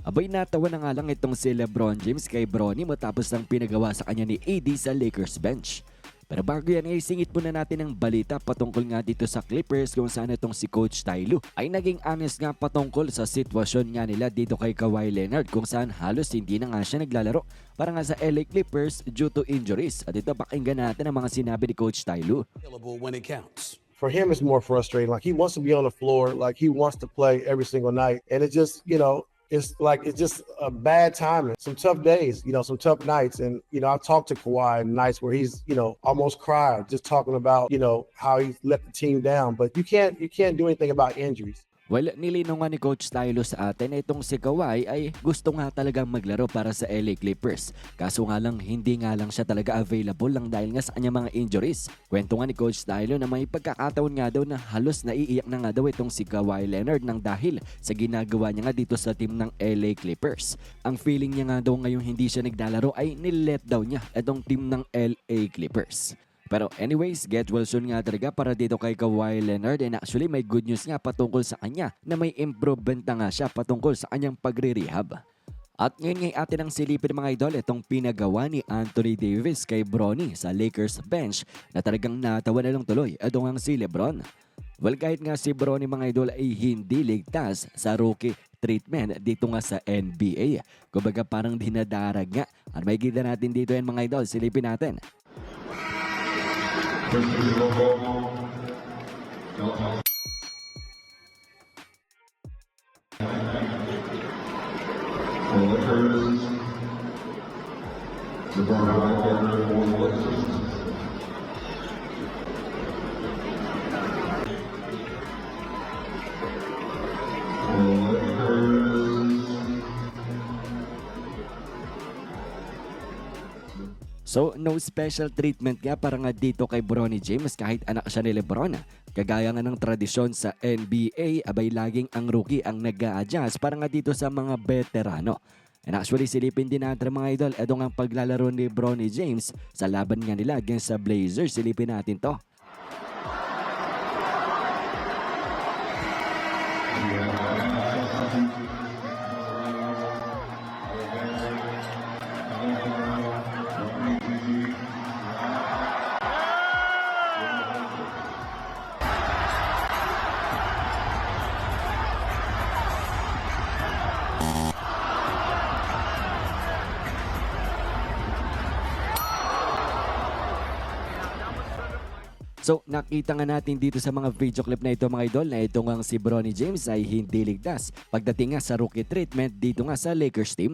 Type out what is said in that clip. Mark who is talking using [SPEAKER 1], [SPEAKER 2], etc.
[SPEAKER 1] Abay natawa na nga lang itong si Lebron James kay Bronny matapos ng pinagawa sa kanya ni AD sa Lakers bench. Pero bago yan ay singit muna natin ang balita patungkol nga dito sa Clippers kung saan itong si Coach Tyloo ay naging honest nga patungkol sa sitwasyon nga nila dito kay Kawhi Leonard kung saan halos hindi na nga siya naglalaro para nga sa LA Clippers due to injuries. At ito pakinggan natin ang mga sinabi ni Coach Tyloo.
[SPEAKER 2] available when it counts.
[SPEAKER 3] For him it's more frustrating. Like he wants to be on the floor, like he wants to play every single night. And it just, you know, it's like it's just a bad timing. Some tough days, you know, some tough nights. And, you know, I've talked to Kawhi nights where he's, you know, almost cried just talking about, you know, how he let the team down. But you can't you can't do anything about injuries.
[SPEAKER 1] Well, nilinaw nga ni Coach Stylo sa atin itong si Kawhi ay gusto nga talagang maglaro para sa LA Clippers. Kaso nga lang, hindi nga lang siya talaga available lang dahil nga sa kanyang mga injuries. Kwento nga ni Coach Stylo na may pagkakataon nga daw na halos naiiyak na nga daw itong si Kawhi Leonard nang dahil sa ginagawa niya nga dito sa team ng LA Clippers. Ang feeling niya nga daw ngayong hindi siya naglalaro ay nilet daw niya itong team ng LA Clippers. Pero anyways, get well soon nga talaga para dito kay Kawhi Leonard and actually may good news nga patungkol sa kanya na may improvement na nga siya patungkol sa kanyang pagre-rehab. At ngayon nga atin ang silipin mga idol itong pinagawa ni Anthony Davis kay Bronny sa Lakers bench na talagang natawa na lang tuloy ito nga si Lebron. Well kahit nga si Bronny mga idol ay hindi ligtas sa rookie treatment dito nga sa NBA. Kumbaga parang dinadarag nga. At may kita natin dito yan mga idol, silipin natin.
[SPEAKER 4] For Lakers, LeBron Walker for the Lakers.
[SPEAKER 1] So, no special treatment nga para nga dito kay Bronny James kahit anak siya ni Lebron. Kagaya nga ng tradisyon sa NBA, abay laging ang rookie ang nag adjust para nga dito sa mga veterano. And actually, silipin din natin mga idol, eto nga paglalaro ni Bronny James sa laban nga nila against sa Blazers. Silipin natin to. So nakita nga natin dito sa mga video clip na ito mga idol na ito nga si Bronny James ay hindi ligtas pagdating nga sa rookie treatment dito nga sa Lakers team.